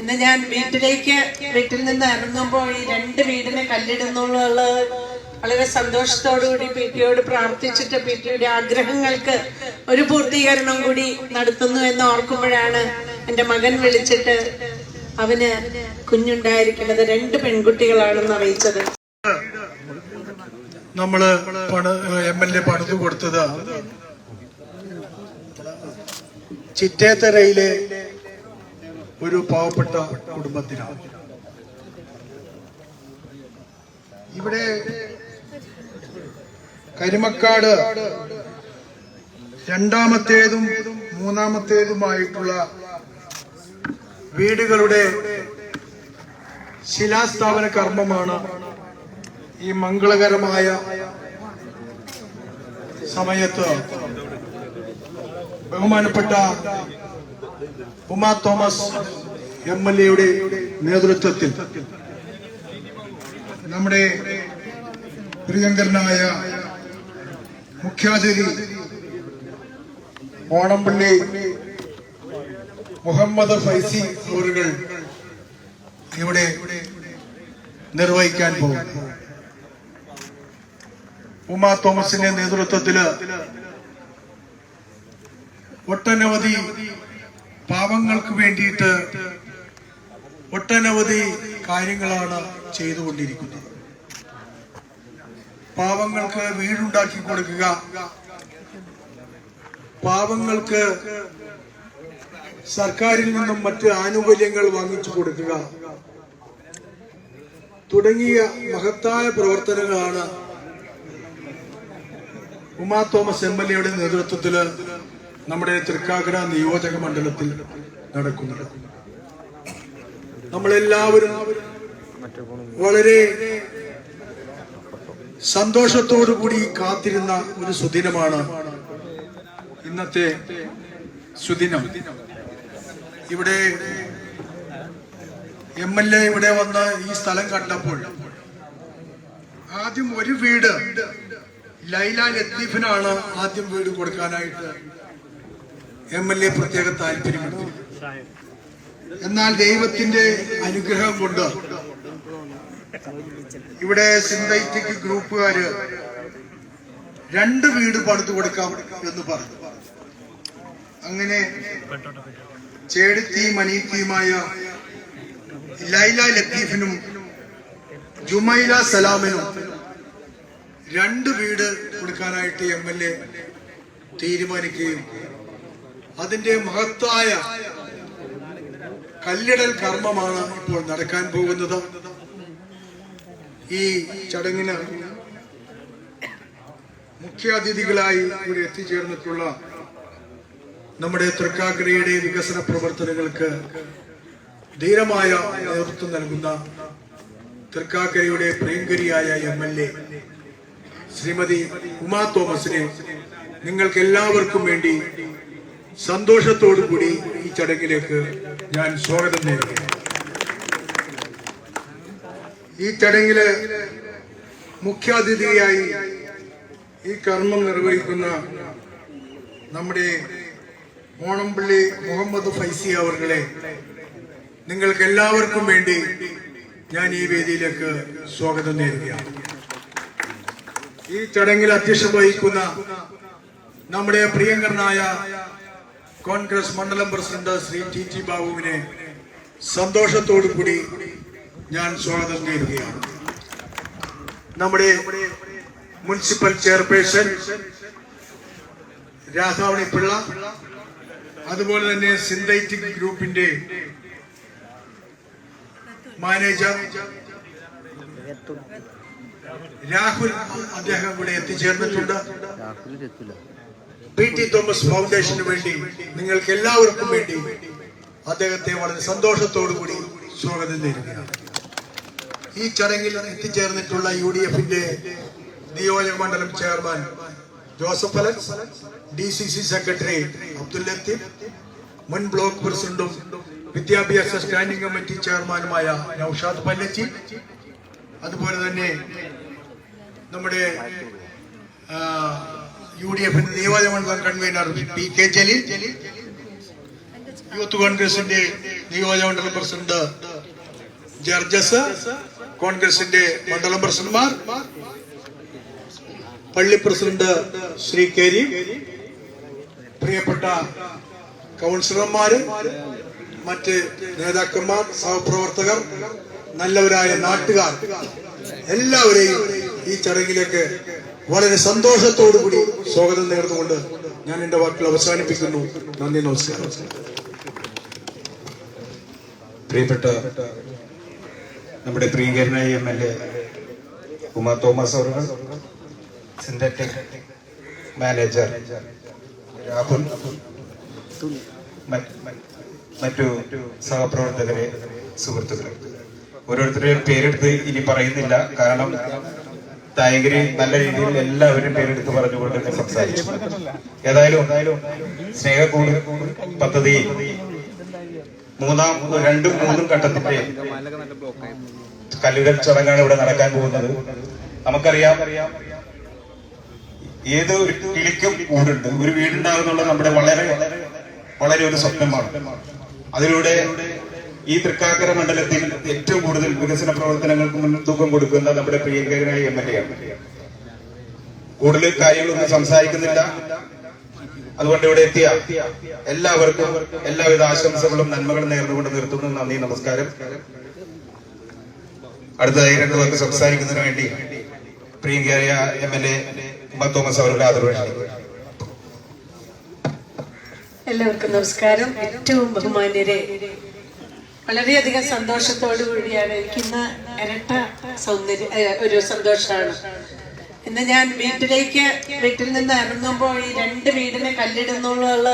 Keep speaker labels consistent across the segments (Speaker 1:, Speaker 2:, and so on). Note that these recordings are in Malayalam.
Speaker 1: ഇന്ന് ഞാൻ വീട്ടിലേക്ക് വീട്ടിൽ നിന്ന് ഇറങ്ങുമ്പോൾ ഈ രണ്ട് വീടിനെ കല്ലിടുന്നുള്ള വളരെ സന്തോഷത്തോടുകൂടി പി ടിയോട് പ്രാർത്ഥിച്ചിട്ട് പി ടിയുടെ ആഗ്രഹങ്ങൾക്ക് ഒരു പൂർത്തീകരണം കൂടി നടത്തുന്നു എന്ന് ഓർക്കുമ്പോഴാണ് എന്റെ മകൻ വിളിച്ചിട്ട് അവന് കുഞ്ഞുണ്ടായിരിക്കുന്നത് രണ്ട് പെൺകുട്ടികളാണെന്ന് അറിയിച്ചത്.
Speaker 2: നമ്മൾ എം എൽ എ പണിതു കൊടുത്തത്. ചിറ്റേത്തറയിലെ ഒരു പാവപ്പെട്ട കുടുംബത്തിനാണ്. ഇവിടെ കരിമക്കാട് രണ്ടാമത്തേതും മൂന്നാമത്തേതുമായിട്ടുള്ള വീടുകളുടെ ശിലാസ്ഥാപന കർമ്മമാണ് ഈ മംഗളകരമായ സമയത്ത് ബഹുമാനപ്പെട്ട ഉമാ തോമസ് എം എൽ എയുടെ നേതൃത്വത്തിൽ നമ്മുടെ പ്രിയങ്കരനായ മുഖ്യാതിഥി ഓണംപള്ളി മുഹമ്മദ് ഫൈസി അവരുകൾ ഇവിടെ നിർവഹിക്കാൻ പോകും. ഉമാ തോമസിന്റെ നേതൃത്വത്തിൽ ഒട്ടനവധി പാവങ്ങൾക്ക് വേണ്ടിയിട്ട് ഒട്ടനവധി കാര്യങ്ങളാണ് ചെയ്തുകൊണ്ടിരിക്കുന്നത്. പാവങ്ങൾക്ക് വീടുണ്ടാക്കി കൊടുക്കുക. പാവങ്ങൾക്ക് സർക്കാരിൽ നിന്നും മറ്റ് ആനുകൂല്യങ്ങൾ വാങ്ങിച്ചു കൊടുക്കുക. തുടങ്ങിയ മഹത്തായ പ്രവർത്തനങ്ങളാണ് ഉമാ തോമസ് എം എൽ എയുടെ നേതൃത്വത്തിൽ നമ്മുടെ തൃക്കാക്കര നിയോജക മണ്ഡലത്തിൽ നടക്കുന്നത്. നമ്മളെല്ലാവരും വളരെ സന്തോഷത്തോടു കൂടി കാത്തിരുന്ന ഒരു സുദിനമാണ് ഇന്നത്തെ സുദിനം. ഇവിടെ എം എൽ എ ഇവിടെ വന്ന് ഈ സ്ഥലം കണ്ടപ്പോൾ ആദ്യം ഒരു വീട് ലൈല ലത്തീഫിനാണ് ആദ്യം വീട് കൊടുക്കാനായിട്ട് എം എൽ എ പ്രത്യേക താല്പര്യമുണ്ട്. എന്നാൽ ദൈവത്തിന്റെ അനുഗ്രഹം കൊണ്ട് ഇവിടെ സിന്തറ്റിക് ഗ്രൂപ്പുകാര് രണ്ട് വീട് പണിതു കൊടുക്കാം എന്ന് പറഞ്ഞു. അങ്ങനെ ചേടുത്തിയും അനീത്തിയുമായ ലൈല ലത്തീഫിനും ജുമൈല സലാമിനും രണ്ട് വീട് കൊടുക്കാനായിട്ട് എം എൽ എ തീരുമാനിക്കുകയും അതിന്റെ മഹത്തായ കല്ലിടൽ കർമ്മമാണ് ഇപ്പോൾ നടക്കാൻ പോകുന്നത്. ഈ ചടങ്ങിന് മുഖ്യാതിഥികളായി ഇവിടെ എത്തിച്ചേർന്നിട്ടുള്ള നമ്മുടെ തൃക്കാക്കരയുടെ വികസന പ്രവർത്തനങ്ങൾക്ക് ധീരമായ നേതൃത്വം നൽകുന്ന തൃക്കാക്കരയുടെ പ്രിയങ്കരിയായ M L A Shrimati Uma തോമസിനെ നിങ്ങൾക്ക് എല്ലാവർക്കും വേണ്ടി സന്തോഷത്തോടു കൂടി ഈ ചടങ്ങിലേക്ക് ഞാൻ സ്വാഗതം നേരുന്നു. ഈ ചടങ്ങിൽ മുഖ്യാതിഥിയായി ഈ കർമ്മം നിർവഹിക്കുന്ന നമ്മുടെ ഓണംപള്ളി മുഹമ്മദ് ഫൈസി അവർകളെ നിങ്ങൾക്ക് എല്ലാവർക്കും വേണ്ടി ഞാൻ ഈ വേദിയിലേക്ക് സ്വാഗതം നേരുകയാണ്. ഈ ചടങ്ങിൽ അധ്യക്ഷം വഹിക്കുന്ന നമ്മുടെ പ്രിയങ്കരനായ കോൺഗ്രസ് മണ്ഡലം പ്രസിഡന്റ് ശ്രീ ടി ടി ബാബുവിനെ സന്തോഷത്തോടു കൂടി ഞാൻ സ്വാഗതം ചെയ്യുകയാണ് നമ്മുടെ മുനിസിപ്പൽ ചെയർപേഴ്സൺ രാധാവണി പിള്ള അതുപോലെ തന്നെ സിന്തറ്റിക് ഗ്രൂപ്പിന്റെ മാനേജർ രാഹുൽ അദ്ദേഹം ഇവിടെ എത്തിച്ചേർന്നിട്ടുണ്ട്. പി ടി തോമസ് ഫൗണ്ടേഷന് വേണ്ടി നിങ്ങൾക്ക് എല്ലാവർക്കും വേണ്ടി അദ്ദേഹത്തെ വളരെ സന്തോഷത്തോടു കൂടി സ്വാഗതം ചെയ്യുകയാണ് ഈ ചടങ്ങിൽ എത്തിച്ചേർന്നിട്ടുള്ള യു ഡി എഫിന്റെ നിയോജക മണ്ഡലം chairman Joseph Alex D C C secretary Abdul Latheef മുൻ ബ്ലോക്ക് പ്രസിഡന്റും വിദ്യാഭ്യാസ സ്റ്റാൻഡിംഗ് കമ്മിറ്റി ചെയർമാനുമായ നൌഷാദ് പല്ലച്ചി അതുപോലെ തന്നെ നമ്മുടെ യു ഡി എഫിന്റെ നിയോജകമണ്ഡലം convener P K Jaleel. Youth കോൺഗ്രസിന്റെ നിയോജകമണ്ഡലം പ്രസിഡന്റ് ജർജസ് കോൺഗ്രസിന്റെ മണ്ഡലം പ്രസിഡന്റ്മാർ. പള്ളി പ്രസിഡന്റ് ശ്രീ കേരി പ്രിയപ്പെട്ട കൗൺസിലർമാര് മറ്റ് നേതാക്കന്മാർ സഹപ്രവർത്തകർ നല്ലവരായ നാട്ടുകാർ എല്ലാവരെയും ഈ ചടങ്ങിലേക്ക് വളരെ സന്തോഷത്തോടുകൂടി സ്വാഗതം നേർന്നുകൊണ്ട് ഞാൻ എന്റെ വാക്കുകൾ അവസാനിപ്പിക്കുന്നു. നന്ദി നമസ്കാരം.
Speaker 3: പ്രിയപ്പെട്ട നമ്മുടെ പ്രിയങ്കരനായ M L A Uma Thomas our synthetic manager Rahul മറ്റ് സഹപ്രവർത്തകരെ സുഹൃത്തുക്കളെ. ഓരോരുത്തരുടെയും പേരെടുത്ത് ഇനി പറയുന്നില്ല. കാരണം നായകര് നല്ല രീതിയിൽ എല്ലാവരും പേരെടുത്ത് പറഞ്ഞുകൊണ്ട് തന്നെ സംസാരിച്ചു. ഏതായാലും സ്നേഹക്കൂട് പദ്ധതി മൂന്നാം രണ്ടും മൂന്നും ഘട്ടത്തിന്റെ കല്ലുകൾ ചടങ്ങാണ് ഇവിടെ നടക്കാൻ പോകുന്നത്. നമുക്കറിയാം ഏത് ഒരു കിളിക്കും കൂടുണ്ട്. ഒരു വീടുണ്ടാകുന്നുള്ള നമ്മുടെ വളരെ വളരെ ഒരു സ്വപ്നമാണ്. അതിലൂടെ ഈ തൃക്കാക്കര മണ്ഡലത്തിൽ ഏറ്റവും കൂടുതൽ വികസന പ്രവർത്തനങ്ങൾക്ക് മുൻതൂക്കം കൊടുക്കുന്ന നമ്മുടെ പ്രിയങ്കരനായ എം എൽ എ ആണ്. കൂടുതൽ കാര്യങ്ങളൊന്നും സംസാരിക്കുന്നില്ല. അതുകൊണ്ട് ഇവിടെ എത്തിയ എല്ലാവർക്കും എല്ലാവിധ ആശംസകളും നന്മകളും നേർന്നുകൊണ്ട് നിർത്തുന്നു. നന്ദി നമസ്കാരം. അടുത്തതായി രണ്ടു പേർക്ക് സംസാരിക്കുന്നതിന് വേണ്ടി പ്രിയങ്കരായ എം എൽ എ തോമസ് അവരുടെ ആദരവ്
Speaker 1: എല്ലാവർക്കും നമസ്കാരം. ഏറ്റവും ബഹുമാന്യരെ വളരെയധികം സന്തോഷത്തോടു കൂടിയാണ് എനിക്കിന്ന് ഇരട്ട സൗന്ദര്യ ഒരു സന്തോഷമാണ്. ഇന്ന് ഞാൻ വീട്ടിലേക്ക് വീട്ടിൽ നിന്ന് ഇറങ്ങുമ്പോൾ ഈ രണ്ട് വീടിനെ കല്ലിടുന്നുള്ള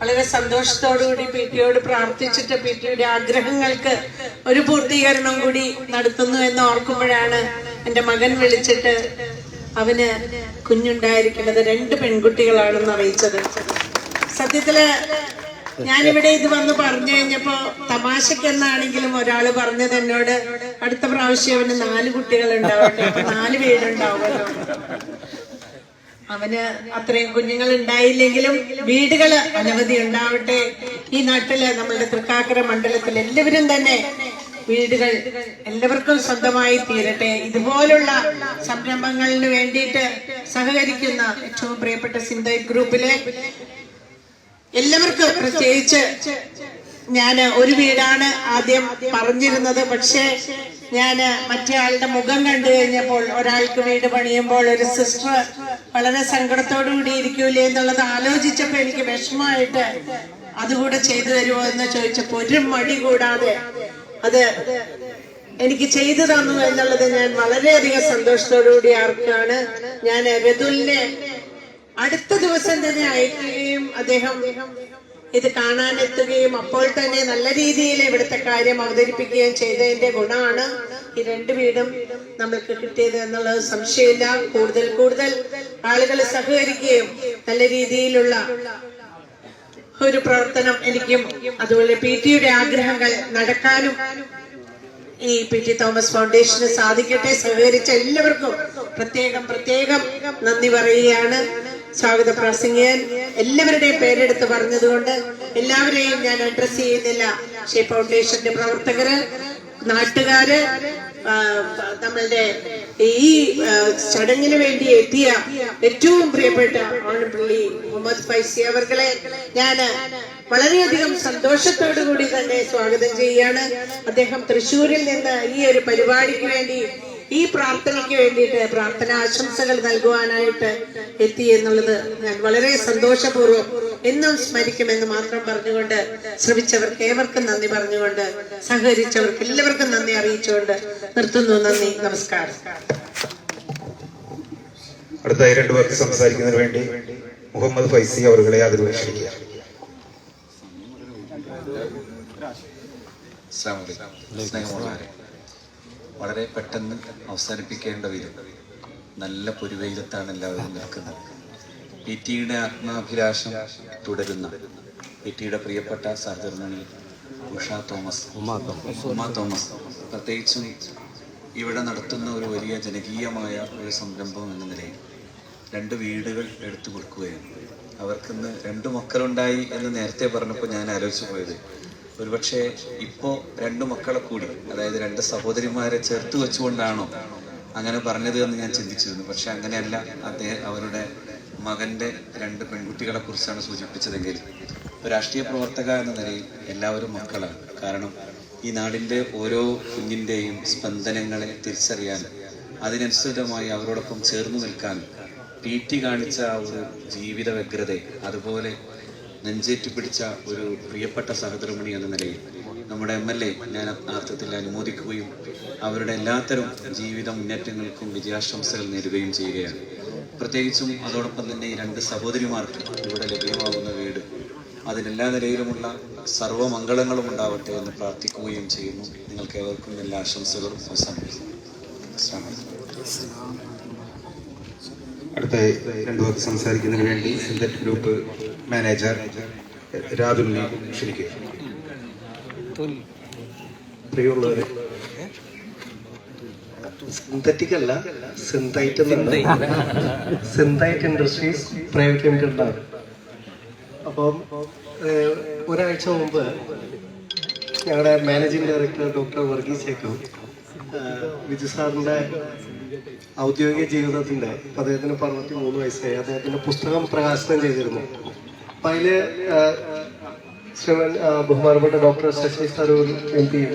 Speaker 1: വളരെ സന്തോഷത്തോടു കൂടി പി ടിയോട് പ്രാർത്ഥിച്ചിട്ട് പി ടിയുടെ ആഗ്രഹങ്ങൾക്ക് ഒരു പൂർത്തീകരണം കൂടി നടത്തുന്നു എന്ന് ഓർക്കുമ്പോഴാണ് എന്റെ മകൻ വിളിച്ചിട്ട് അവന് കുഞ്ഞുണ്ടായിരിക്കുന്നത് രണ്ട് പെൺകുട്ടികളാണെന്ന് അറിയിച്ചത്. സത്യത്തിൽ ഞാനിവിടെ ഇത് വന്ന് പറഞ്ഞു കഴിഞ്ഞപ്പോ തമാശക്കെന്നാണെങ്കിലും ഒരാൾ പറഞ്ഞത് എന്നോട് അടുത്ത പ്രാവശ്യം അവന് നാല് കുട്ടികൾ ഉണ്ടാവട്ടെ നാല് പേരുണ്ടാവുമല്ലോ അവന് അത്രയും കുഞ്ഞുങ്ങൾ ഉണ്ടായില്ലെങ്കിലും വീടുകൾ അനവധി ഉണ്ടാവട്ടെ. ഈ നാട്ടിൽ നമ്മളുടെ തൃക്കാക്കര മണ്ഡലത്തിൽ എല്ലാവരും തന്നെ വീടുകൾ എല്ലാവർക്കും സ്വന്തമായി തീരട്ടെ. ഇതുപോലുള്ള സംരംഭങ്ങളിന് വേണ്ടിയിട്ട് സഹകരിക്കുന്ന ഏറ്റവും പ്രിയപ്പെട്ട സിന്തൈ ഗ്രൂപ്പിലെ എല്ലാവർക്കും പ്രത്യേകിച്ച് ഞാൻ ഒരു വീടാണ് ആദ്യം പറഞ്ഞിരുന്നത്. പക്ഷേ ഞാൻ മറ്റേ ആളുടെ മുഖം കണ്ടു കഴിഞ്ഞപ്പോൾ ഒരാൾക്ക് വീട് പണിയുമ്പോൾ ഒരു സിസ്റ്റർ വളരെ സങ്കടത്തോടു കൂടി ഇരിക്കൂലേ എന്നുള്ളത് ആലോചിച്ചപ്പോൾ എനിക്ക് വിഷമമായിട്ട് അതുകൂടെ ചെയ്തു തരുമോ എന്ന് ചോദിച്ചപ്പോൾ ഒരു മടി കൂടാതെ അത് എനിക്ക് ചെയ്തു തന്നു എന്നുള്ളത് ഞാൻ വളരെയധികം സന്തോഷത്തോടു കൂടി ആർക്കാണ്. ഞാൻ വെതുലിനെ അടുത്ത ദിവസം തന്നെ അയക്കുകയും അദ്ദേഹം ഇത് കാണാനെത്തുകയും അപ്പോൾ തന്നെ നല്ല രീതിയിൽ ഇവിടുത്തെ കാര്യം അവതരിപ്പിക്കുകയും ചെയ്തതിന്റെ ഗുണമാണ് ഈ രണ്ട് വീടും നമ്മൾക്ക് കിട്ടിയത് എന്നുള്ളത് സംശയമില്ല. കൂടുതൽ കൂടുതൽ ആളുകൾ സഹകരിക്കുകയും നല്ല രീതിയിലുള്ള ഒരു പ്രവർത്തനം എനിക്കും അതുപോലെ പി ടിയുടെ ആഗ്രഹങ്ങൾ നടക്കാനും ഈ പി ടി തോമസ് ഫൗണ്ടേഷന് സാധിക്കട്ടെ. സഹകരിച്ച എല്ലാവർക്കും പ്രത്യേകം പ്രത്യേകം നന്ദി പറയുകയാണ്. സ്വാഗത പ്രാസംഗികൻ എല്ലാവരുടെയും പേരെടുത്ത് പറഞ്ഞതുകൊണ്ട് എല്ലാവരെയും ഞാൻ അഡ്രസ് ചെയ്യുന്നില്ല. ഷേ ഫൗണ്ടേഷന്റെ പ്രവർത്തകര് നാട്ടുകാര് നമ്മളുടെ ഈ ചടങ്ങിന് വേണ്ടി എത്തിയ ഏറ്റവും പ്രിയപ്പെട്ട ഓണപ്പള്ളി മുഹമ്മദ് ഫൈസി അവർകളെ ഞാൻ വളരെയധികം സന്തോഷത്തോടു കൂടി തന്നെ സ്വാഗതം ചെയ്യാണ് അദ്ദേഹം തൃശ്ശൂരിൽ നിന്ന് ഈ ഒരു പരിപാടിക്ക് വേണ്ടി ഈ പ്രാർത്ഥനയ്ക്ക് വേണ്ടിയിട്ട് പ്രാർത്ഥന ആശംസകൾ നൽകുവാനായിട്ട് എത്തി എന്നുള്ളത് ഞാൻ വളരെ സന്തോഷപൂർവം എന്നും സ്മരിക്കുമെന്ന് മാത്രം പറഞ്ഞുകൊണ്ട് ശ്രമിച്ചവർക്ക് ഏവർക്കും നന്ദി പറഞ്ഞുകൊണ്ട് സഹകരിച്ചവർക്ക് എല്ലാവർക്കും നന്ദി അറിയിച്ചുകൊണ്ട് നിർത്തുന്നു. നന്ദി. നമസ്കാരം.
Speaker 3: അടുത്തായി രണ്ടു പേർക്ക് സംസാരിക്കുന്നതിന് വേണ്ടി മുഹമ്മദ് ഫൈസി അവരുടെ ആദരവ് ക്ഷണിക്കുക
Speaker 4: സ്നേഹമുള്ളവരെ. വളരെ പെട്ടെന്ന് അവസാനിപ്പിക്കേണ്ട വരും നല്ല പൊരുവെയിലത്താണ് എല്ലാവരും നിൽക്കുന്നത്. പി ടിയുടെ ആത്മാഭിലാഷം തുടരുന്ന പി ടിയുടെ പ്രിയപ്പെട്ട സഹധർമ്മിണി ഉഷ തോമസ്. ഉമാ തോമസ്. പ്രത്യേകിച്ചും ഇവിടെ നടത്തുന്ന ഒരു വലിയ ജനകീയമായ ഒരു സംരംഭം എന്ന നിലയിൽ രണ്ട് വീടുകൾ എടുത്തു കൊടുക്കുകയാണ്. അവർക്കിന്ന് രണ്ട് മക്കളുണ്ടായി എന്ന് നേരത്തെ പറഞ്ഞപ്പോൾ ഞാൻ ആലോചിച്ചു പോയത്. ഒരുപക്ഷെ ഇപ്പോൾ രണ്ട് മക്കളെ കൂടി അതായത് രണ്ട് സഹോദരിമാരെ ചേർത്ത് വെച്ചുകൊണ്ടാണോ അങ്ങനെ പറഞ്ഞത് എന്ന് ഞാൻ ചിന്തിച്ചിരുന്നു. പക്ഷെ അങ്ങനെയല്ല അദ്ദേഹം അവരുടെ മകന്റെ രണ്ട് പെൺകുട്ടികളെ കുറിച്ചാണ് സൂചിപ്പിച്ചതെങ്കിൽ. രാഷ്ട്രീയ പ്രവർത്തക എന്ന നിലയിൽ എല്ലാവരും മക്കളാണ്. കാരണം ഈ നാടിന്റെ ഓരോ കുഞ്ഞിന്റെയും സ്പന്ദനങ്ങളെ തിരിച്ചറിയാൻ അതിനനുസൃതമായി അവരോടൊപ്പം ചേർന്ന് നിൽക്കാൻ പി ടി കാണിച്ച ആ ഒരു ജീവിത വ്യഗ്രത അതുപോലെ നെഞ്ചേറ്റ് പിടിച്ച ഒരു പ്രിയപ്പെട്ട സഹധർമ്മിണി എന്ന നിലയിൽ നമ്മുടെ എം എൽ എ ഞാൻ ആ അർത്ഥത്തിൽ അനുമോദിക്കുകയും അവരുടെ എല്ലാത്തരം ജീവിത മുന്നേറ്റങ്ങൾക്കും വിജയാശംസകൾ നേരുകയും ചെയ്യുകയാണ്. പ്രത്യേകിച്ചും അതോടൊപ്പം തന്നെ ഈ രണ്ട് സഹോദരിമാർക്ക് ഇവിടെ ലഭ്യമാകുന്ന വീട്. അതിനെല്ലാ നിലയിലുമുള്ള സർവമംഗളങ്ങളും ഉണ്ടാവട്ടെ എന്ന് പ്രാർത്ഥിക്കുകയും ചെയ്യുന്നു. നിങ്ങൾക്ക് ഏവർക്കും എല്ലാ ആശംസകളും. അവസാനിപ്പിക്കുന്നു.
Speaker 3: അടുത്ത രണ്ടു പേർക്ക് സംസാരിക്കുന്നതിന് വേണ്ടി സിന്തറ്റ് ഗ്രൂപ്പ് മാനേജർ രാതുലിനെ ക്ഷണിക്കുക.
Speaker 5: പ്രിയമുള്ളവരെ സിന്തറ്റിക് അല്ല Synthite Synthite industries private limited ആണ് അപ്പം ഒരാഴ്ച മുമ്പ് ഞങ്ങളുടെ managing director doctor Varghese ചേക്കോ Viju സാറിന്റെ ഔദ്യോഗിക ജീവിതത്തിന്റെ അദ്ദേഹത്തിന് അറുപത്തി മൂന്ന് വയസ്സായി. അദ്ദേഹത്തിന്റെ പുസ്തകം പ്രകാശനം ചെയ്തിരുന്നു. അപ്പൊ അതിൽ ശ്രീമൻ ബഹുമാനപ്പെട്ട doctor Shashi Tharoor M P